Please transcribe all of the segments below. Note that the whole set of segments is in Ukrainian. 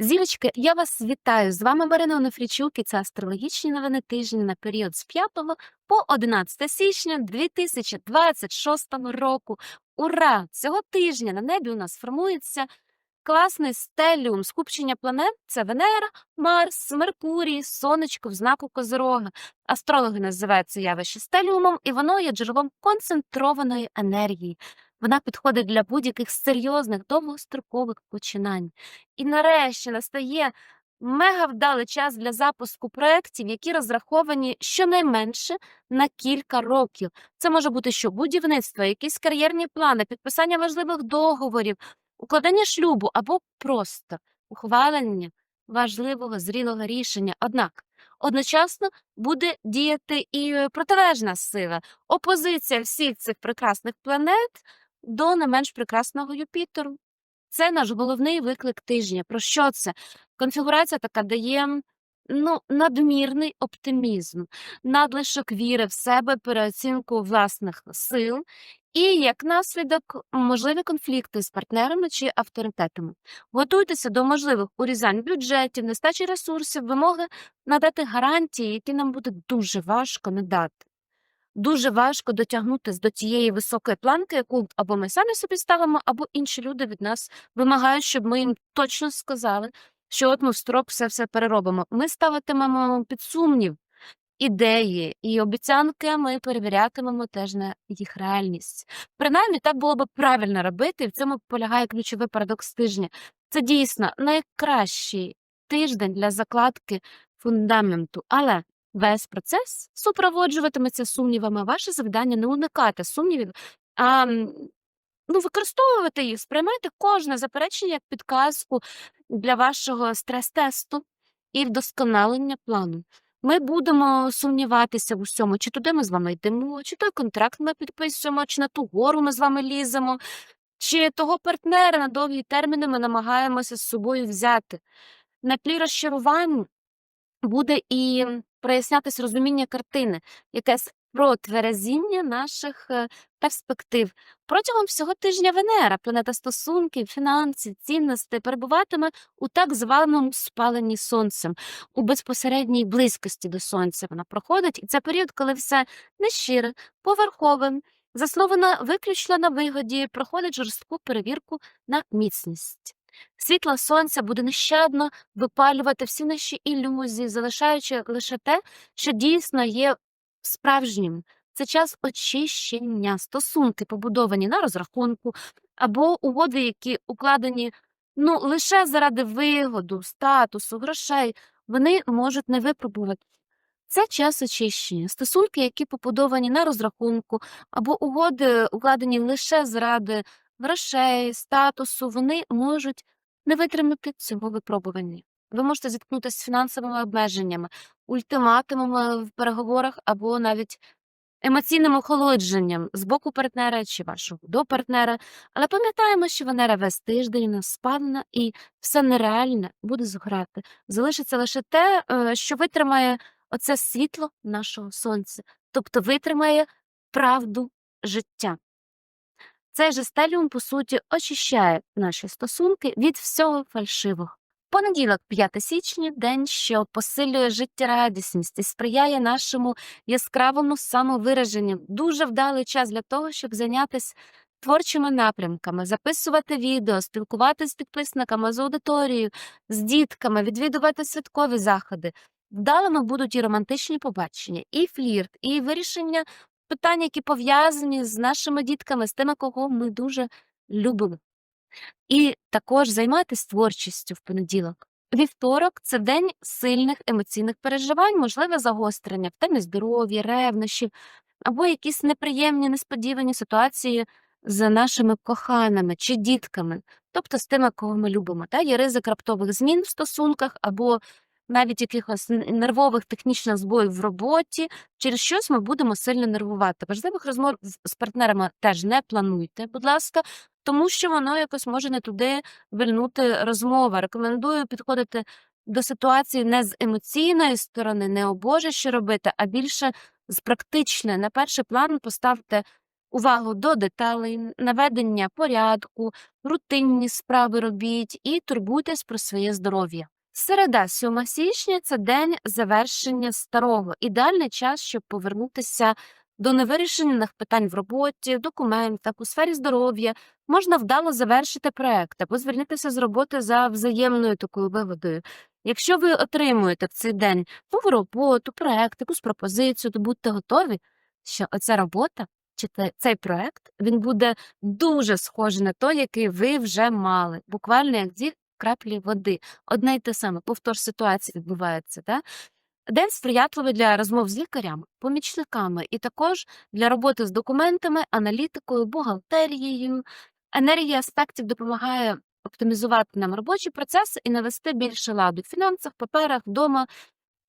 Зірочки, я вас вітаю. З вами Марина Онуфрійчук і це астрологічні новини тижня на період з 5 по 11 січня 2026 року. Ура! Цього тижня на небі у нас формується класний стеліум. Скупчення планет це Венера, Марс, Меркурій, Сонечко в знаку Козирога. Астрологи називають це явище стеліумом, і воно є джерелом концентрованої енергії. Вона підходить для будь-яких серйозних довгострокових починань. І нарешті настає мега вдалий час для запуску проєктів, які розраховані щонайменше на кілька років. Це може бути що будівництво, якісь кар'єрні плани, підписання важливих договорів, укладення шлюбу або просто ухвалення важливого зрілого рішення. Однак одночасно буде діяти і протилежна сила, опозиція всіх цих прекрасних планет до не менш прекрасного Юпітеру. Це наш головний виклик тижня. Про що це? Конфігурація така дає ну, надмірний оптимізм, надлишок віри в себе, переоцінку власних сил і, як наслідок, можливі конфлікти з партнерами чи авторитетами. Готуйтеся до можливих урізань бюджетів, нестачі ресурсів, вимоги надати гарантії, які нам буде дуже важко надати. Дуже важко дотягнутися до тієї високої планки, яку або ми самі собі ставимо, або інші люди від нас вимагають, щоб ми їм точно сказали, що от ми в строк все все переробимо. Ми ставитимемо під сумнів ідеї і обіцянки, ми перевірятимемо теж на їх реальність. Принаймні, так було би правильно робити, і в цьому полягає ключовий парадокс тижня. Це дійсно найкращий тиждень для закладки фундаменту, але весь процес супроводжуватиметься сумнівами. Ваше завдання не уникати сумнівів, а ну, використовувати їх, сприймайте кожне заперечення як підказку для вашого стрес-тесту і вдосконалення плану. Ми будемо сумніватися в усьому, чи туди ми з вами йдемо, чи той контракт ми підписуємо, чи на ту гору ми з вами ліземо, чи того партнера на довгі терміни ми намагаємося з собою взяти. На тлі розчарувань буде і прояснятись розуміння картини, якесь протверезіння наших е, перспектив. Протягом всього тижня Венера, планета стосунків, фінансів, цінностей, перебуватиме у так званому спаленні сонцем, у безпосередній близькості до сонця вона проходить, і це період, коли все нещире, поверхове, засновано виключно на вигоді, проходить жорстку перевірку на міцність. Світло сонця буде нещадно випалювати всі наші ілюзії, залишаючи лише те, що дійсно є справжнім. Це час очищення, стосунки, побудовані на розрахунку, або угоди, які укладені ну, лише заради вигоду, статусу, грошей, вони можуть не випробувати. Це час очищення, стосунки, які побудовані на розрахунку, або угоди, укладені лише заради грошей, статусу, вони можуть не витримати цього випробування. Ви можете зіткнутися з фінансовими обмеженнями, ультиматумами в переговорах або навіть емоційним охолодженням з боку партнера чи вашого до партнера. Але пам'ятаємо, що Венера весь тиждень у нас спадена і все нереальне буде зграти. Залишиться лише те, е, що витримає оце світло нашого сонця, тобто витримає правду життя. Цей же стеліум, по суті, очищає наші стосунки від всього фальшивого. Понеділок, 5 січня, день, що посилює життєрадісність і сприяє нашому яскравому самовираженню. Дуже вдалий час для того, щоб зайнятися творчими напрямками, записувати відео, спілкуватися з підписниками, з аудиторією, з дітками, відвідувати святкові заходи. Вдалими будуть і романтичні побачення, і флірт, і вирішення питань, які пов'язані з нашими дітками, з тими, кого ми дуже любимо. І також займайтесь творчістю в понеділок. Вівторок це день сильних емоційних переживань, можливе загострення в темі здоров'я, ревнощів або якісь неприємні, несподівані ситуації з нашими коханими чи дітками, тобто з тими, кого ми любимо. Та є ризик раптових змін в стосунках або навіть якихось нервових технічних збоїв в роботі. Через щось ми будемо сильно нервувати. Важливих розмов з партнерами теж не плануйте, будь ласка, тому що воно якось може не туди вильнути розмова. Рекомендую підходити до ситуації не з емоційної сторони, не о Боже, що робити, а більше з практичної. На перший план поставте увагу до деталей, наведення порядку, рутинні справи робіть і турбуйтесь про своє здоров'я. Середа, 7 січня це день завершення старого, ідеальний час, щоб повернутися до невирішених питань в роботі, документах, у сфері здоров'я. Можна вдало завершити проект або звільнитися з роботи за взаємною такою вигодою. Якщо ви отримуєте в цей день нову роботу, проект, якусь пропозицію, то будьте готові, що оця робота чи цей проект він буде дуже схожий на той, який ви вже мали, буквально як краплі води. Одне й те саме, повтор ситуації відбувається. Да? День сприятливий для розмов з лікарями, помічниками і також для роботи з документами, аналітикою, бухгалтерією. Енергія аспектів допомагає оптимізувати нам робочі процеси і навести більше ладу в фінансах, паперах, вдома,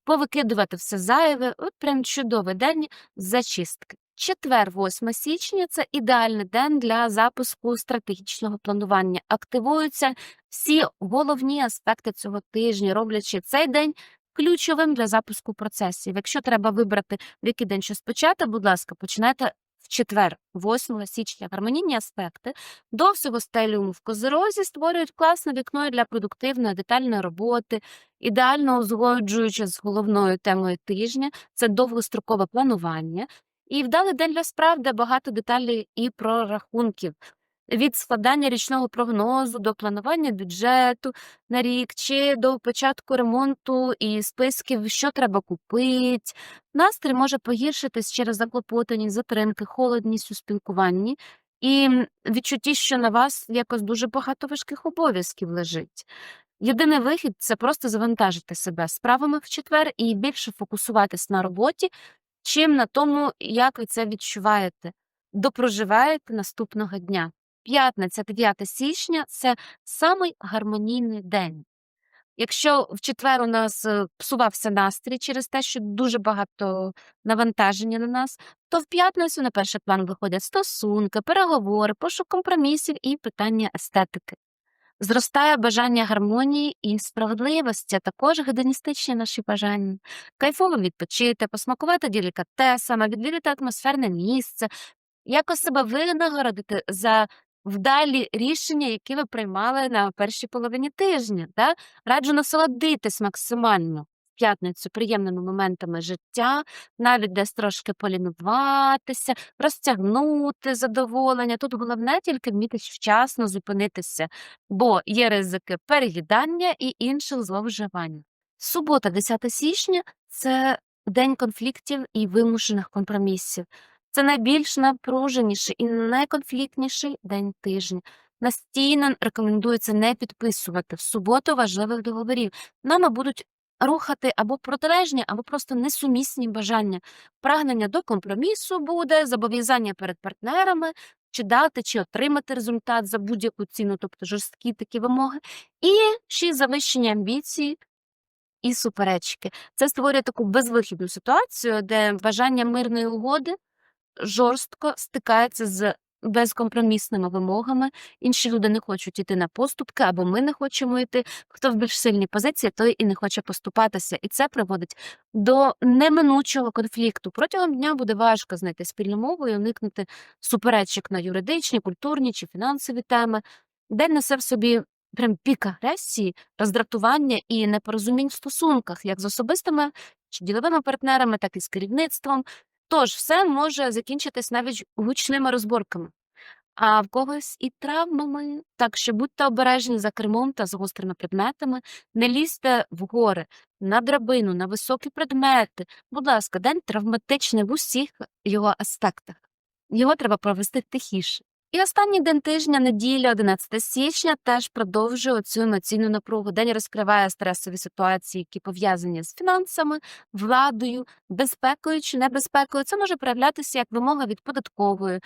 повикидувати все зайве. От прям чудовий день зачистки. Четвер, 8 січня це ідеальний день для запуску стратегічного планування. Активуються всі головні аспекти цього тижня, роблячи цей день ключовим для запуску процесів. Якщо треба вибрати, в який день щось почати, будь ласка, починайте в четвер, 8 січня. Гармонійні аспекти до всього стеліуму в козерозі створюють класне вікно для продуктивної детальної роботи, ідеально узгоджуючи з головною темою тижня, це довгострокове планування. І вдалий день для справ, де багато деталей і прорахунків. Від складання річного прогнозу до планування бюджету на рік чи до початку ремонту і списків, що треба купити. Настрій може погіршитись через заклопотаність, затримки, холодність у спілкуванні і відчутті, що на вас якось дуже багато важких обов'язків лежить. Єдиний вихід це просто завантажити себе справами в четвер і більше фокусуватись на роботі, чим на тому, як ви це відчуваєте, допроживаєте наступного дня. П'ятниця, 9 січня це самий гармонійний день. Якщо в четвер у нас е, псувався настрій через те, що дуже багато навантаження на нас, то в п'ятницю на перший план виходять стосунки, переговори, пошук компромісів і питання естетики. Зростає бажання гармонії і справедливості, а також гедоністичні наші бажання. Кайфово відпочити, посмакувати делікатесами, відвідати атмосферне місце, якось себе винагородити за вдалі рішення, які ви приймали на першій половині тижня. Да? Раджу насолодитись максимально п'ятницю приємними моментами життя, навіть десь трошки полінуватися, розтягнути задоволення. Тут головне тільки вміти вчасно зупинитися, бо є ризики переїдання і інших зловживань. Субота, 10 січня це день конфліктів і вимушених компромісів. Це найбільш напруженіший і найконфліктніший день тижня. Настійно рекомендується не підписувати в суботу важливих договорів. Нами будуть рухати або протилежні, або просто несумісні бажання. Прагнення до компромісу буде, зобов'язання перед партнерами, чи дати, чи отримати результат за будь-яку ціну, тобто жорсткі такі вимоги, і ще завищення амбіцій і суперечки. Це створює таку безвихідну ситуацію, де бажання мирної угоди жорстко стикається з безкомпромісними вимогами. Інші люди не хочуть йти на поступки, або ми не хочемо йти. Хто в більш сильній позиції, той і не хоче поступатися. І це приводить до неминучого конфлікту. Протягом дня буде важко знайти спільну мову і уникнути суперечок на юридичні, культурні чи фінансові теми. День несе в собі прям пік агресії, роздратування і непорозумінь в стосунках, як з особистими чи діловими партнерами, так і з керівництвом. Тож все може закінчитись навіть гучними розборками, а в когось і травмами. Так що будьте обережні за кермом та з гострими предметами, не лізьте в гори, на драбину, на високі предмети. Будь ласка, день травматичний в усіх його аспектах. Його треба провести тихіше. І останній день тижня, неділя, 11 січня, теж продовжує цю емоційну напругу. День розкриває стресові ситуації, які пов'язані з фінансами, владою, безпекою чи небезпекою. Це може проявлятися як вимога від податкової,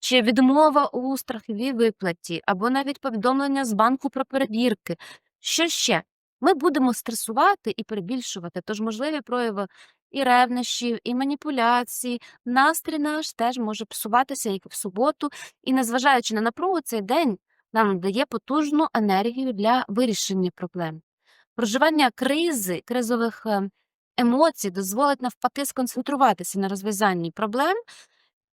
чи відмова у страховій виплаті, або навіть повідомлення з банку про перевірки. Що ще? Ми будемо стресувати і перебільшувати, тож можливі прояви і ревнощів, і маніпуляцій. Настрій наш теж може псуватися як в суботу, і незважаючи на напругу, цей день нам дає потужну енергію для вирішення проблем. Проживання кризи, кризових е, емоцій дозволить навпаки сконцентруватися на розв'язанні проблем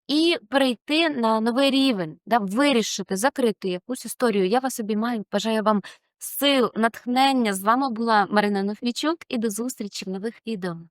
і перейти на новий рівень, да, вирішити, закрити якусь історію. Я вас обіймаю, бажаю вам сил, натхнення. З вами була Марина Нофрічук і до зустрічі в нових відео.